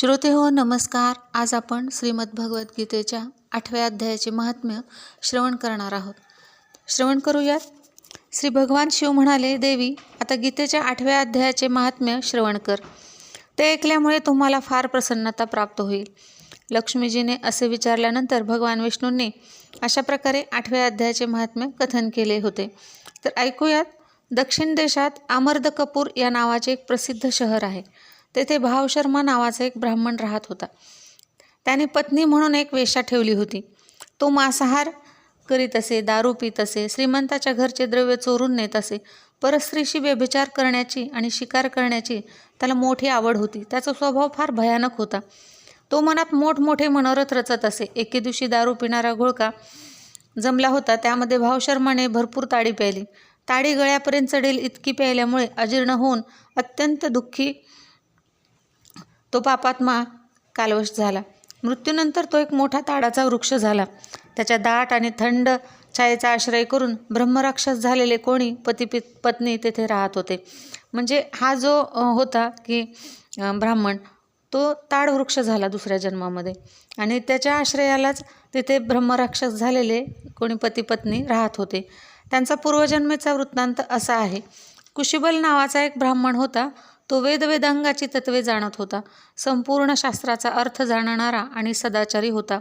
श्रोते हो नमस्कार. आज आपण श्रीमद भगवद्गीतेच्या आठव्या अध्यायाचे महात्म्य श्रवण करणार आहोत. श्रवण करूयात? श्री भगवान शिव म्हणाले देवी आता गीतेच्या आठव्या अध्यायाचे महात्म्य श्रवण कर. ते ऐकल्यामुळे तुम्हाला फार प्रसन्नता प्राप्त होईल. लक्ष्मीजीने असे विचारल्यानंतर भगवान विष्णूंनी अशा प्रकारे आठव्या अध्यायाचे महात्म्य कथन केले होते. तर ऐकूयात. दक्षिण देशात आमर्द कपूर या नावाचे एक प्रसिद्ध शहर आहे. तेथे भाव शर्मा नावाचा एक ब्राह्मण राहत होता. त्याने पत्नी म्हणून एक वेशा ठेवली होती. तो मांसाहार करीत असे दारू पित असे श्रीमंताच्या घरचे द्रव्य चोरून नेत असे. परस्त्रीशी व्यभिचार करण्याची आणि शिकार करण्याची त्याला मोठी आवड होती. त्याचा स्वभाव फार भयानक होता. तो मनात मोठमोठे मनोरथ रचत असे. एके दिवशी दारू पिणारा घोळका जमला होता. त्यामध्ये भावशर्माने भरपूर ताडी प्यायली. ताडी गळ्यापर्यंत चढेल इतकी प्यायल्यामुळे अजीर्ण होऊन अत्यंत दुःखी तो पापात्मा कालवश झाला. मृत्यूनंतर तो एक मोठा ताडाचा वृक्ष झाला. त्याच्या दाट आणि थंड छायेचा आश्रय करून ब्रह्मराक्षस झालेले कोणी पती पत्नी तेथे राहत होते. म्हणजे हा जो होता की ब्राह्मण तो ताड वृक्ष झाला दुसऱ्या जन्मामध्ये. आणि त्याच्या आश्रयालाच तिथे ब्रह्मराक्षस झालेले कोणी पती पत्नी राहत होते. त्यांचा पूर्वजन्मेचा वृत्तांत असा आहे. कुशिबल नावाचा एक ब्राह्मण होता. तो वेदवेदांगाची तत्वे जाणत होता. संपूर्ण शास्त्राचा अर्थ जाणणारा आणि सदाचारी होता.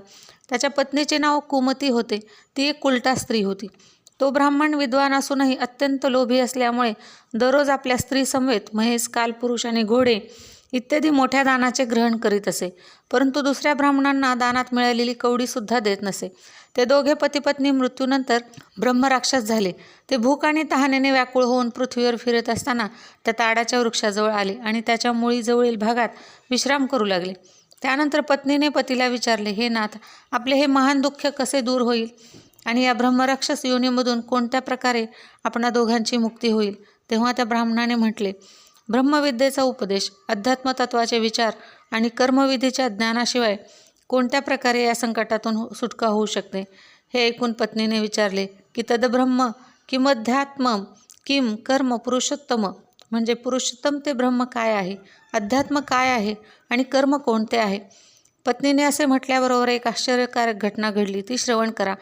त्याच्या पत्नीचे नाव कुमती होते. ती एक उलटा स्त्री होती. तो ब्राह्मण विद्वान असूनही अत्यंत लोभी असल्यामुळे दररोज आपल्या स्त्रीसमवेत महेश कालपुरुष आणि घोडे इत्यादी मोठ्या दानाचे ग्रहण करीत असे. परंतु दुसऱ्या ब्राह्मणांना दानात मिळालेली कवडीसुद्धा देत नसे. ते दोघे पतीपत्नी मृत्यूनंतर ब्रह्मराक्षस झाले. ते भूक आणि तहानेने व्याकुळ होऊन पृथ्वीवर फिरत असताना त्या ताडाच्या वृक्षाजवळ आले आणि त्याच्या मुळीजवळील भागात विश्राम करू लागले. त्यानंतर पत्नीने पतीला विचारले हे नाथ आपले हे महान दुःख कसे दूर होईल? आणि या ब्रह्मराक्षस योनीमधून कोणत्या प्रकारे आपणा दोघांची मुक्ती होईल? तेव्हा त्या ब्राह्मणाने म्हटले ब्रह्मविद्येचा उपदेश अध्यात्मतत्वाचे विचार आणि कर्मविधीच्या ज्ञानाशिवाय कोणत्या प्रकारे या संकटातून हो, सुटका होऊ शकते? हे ऐकून पत्नीने विचारले की तदब्रह्म किमध्यात्म किम कर्म पुरुषोत्तम? म्हणजे पुरुषोत्तम ते ब्रह्म काय आहे? अध्यात्म काय आहे आणि कर्म कोणते आहे? पत्नीने असे म्हटल्याबरोबर एक आश्चर्यकारक घटना घडली. ती श्रवण करा.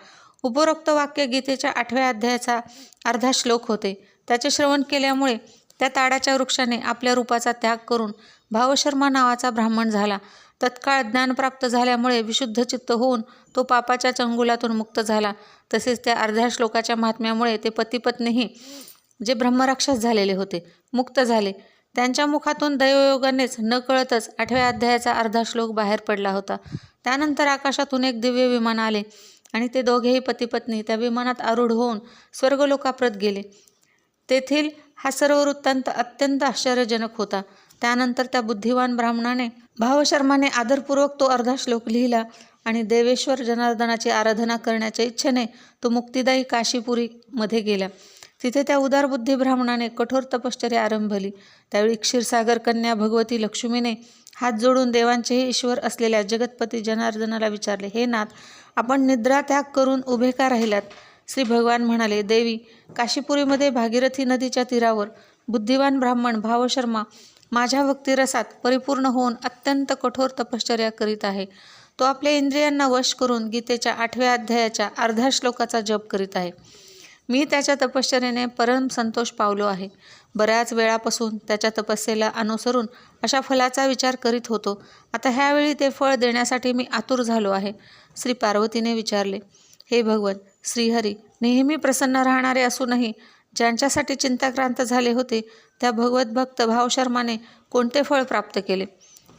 उपरोक्त वाक्य गीतेच्या आठव्या अध्यायाचा अर्धा श्लोक होते. त्याचे श्रवण केल्यामुळे त्या ताडाच्या वृक्षाने आपल्या रूपाचा त्याग करून भावशर्मा नावाचा ब्राह्मण झाला. तत्काळ ज्ञान प्राप्त झाल्यामुळे विशुद्ध चित्त होऊन तो पापाच्या चंगुलातून मुक्त झाला. तसेच त्या अर्ध्या श्लोकाच्या महात्म्यामुळे ते पतीपत्नीही जे ब्रह्मराक्षस झालेले होते मुक्त झाले. त्यांच्या मुखातून दैवयोगानेच न कळतच आठव्या अध्यायाचा अर्धा श्लोक बाहेर पडला होता. त्यानंतर आकाशातून एक दिव्य विमान आले आणि ते दोघेही पतीपत्नी त्या विमानात आरूढ होऊन स्वर्गलोकाप्रत गेले. तेथील हा सर्व वृत्तांत अत्यंत आश्चर्यजनक होता. त्यानंतर त्या बुद्धिवान ब्राह्मणाने भावशर्माने आदरपूर्वक तो अर्धा श्लोक लिहिला आणि देवेश्वर जनार्दनाची आराधना करण्याच्या इच्छेने तो मुक्तिदायी काशीपुरीमध्ये गेला. तिथे त्या उदारबुद्धी ब्राह्मणाने कठोर तपश्चर्या आरंभली. त्यावेळी क्षीरसागर कन्या भगवती लक्ष्मीने हात जोडून देवांचेही ईश्वर असलेल्या जगतपती जनार्दनाला विचारले हे नाथ आपण निद्रा त्याग करून उभे का राहिलात? श्री भगवान म्हणाले देवी काशीपुरीमध्ये भागीरथी नदीच्या तीरावर बुद्धिवान ब्राह्मण भावशर्मा माझ्या भक्तिरसात परिपूर्ण होऊन अत्यंत कठोर तपश्चर्या करीत आहे. तो आपल्या इंद्रियांना वश करून गीतेच्या आठव्या अध्यायाच्या अर्ध्या श्लोकाचा जप करीत आहे. मी त्याच्या तपश्चर्याने परम संतोष पावलो आहे. बऱ्याच वेळापासून त्याच्या तपस्येला अनुसरून अशा फलाचा विचार करीत होतो. आता ह्यावेळी ते फळ देण्यासाठी मी आतुर झालो आहे श्री पार्वतीने विचारले. हे भगवन श्रीहरी नेहमी प्रसन्न राहणारे असूनही ज्यांच्यासाठी चिंताक्रांत झाले होते त्या भगवत भक्त भावशर्माने कोणते फळ प्राप्त केले?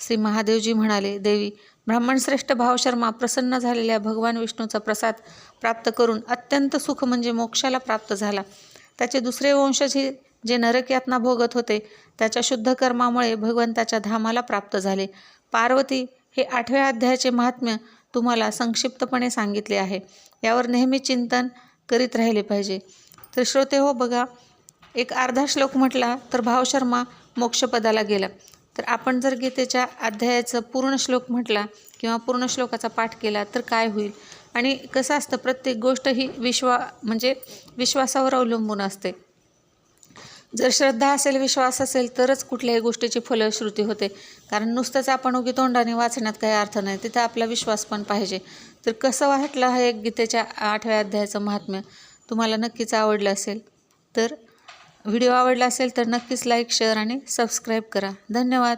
श्री महादेवजी म्हणाले देवी ब्राह्मणश्रेष्ठ भावशर्मा प्रसन्न झालेल्या भगवान विष्णूचा प्रसाद प्राप्त करून अत्यंत सुख म्हणजे मोक्षाला प्राप्त झाला. त्याचे दुसरे वंशजी जे नरकयातना भोगत होते त्याच्या शुद्ध कर्मामुळे भगवंताच्या धामाला प्राप्त झाले. पार्वती हे आठव्या अध्यायाचे महात्म्य तुम्हाला संक्षिप्तपणे सांगितले आहे. यावर नेहमी चिंतन करीत राहिले पाहिजे. तर श्रोते हो बघा एक अर्धा श्लोक म्हटला तर भावशर्मा मोक्षपदाला गेला. तर आपण जर गीतेच्या अध्यायाचं पूर्ण श्लोक म्हटला किंवा पूर्ण श्लोकाचा पाठ केला तर काय होईल? आणि कसं असतं प्रत्येक गोष्ट ही विश्वा म्हणजे विश्वासावर अवलंबून असते. जर श्रद्धा असेल विश्वास असेल तरच कुठल्याही गोष्टीची फलश्रुती होते. कारण नुसतंच आपण उगी तोंडाने वाचण्यात काही अर्थ नाही तिथं आपला विश्वास पण पाहिजे. तर कसं वाटलं हा एक गीतेच्या आठव्या अध्यायाचं महात्म्य? तुम्हाला नक्कीच आवडलं असेल. तर व्हिडिओ आवडला असेल तर नक्कीच लाईक शेअर आणि सबस्क्राईब करा. धन्यवाद.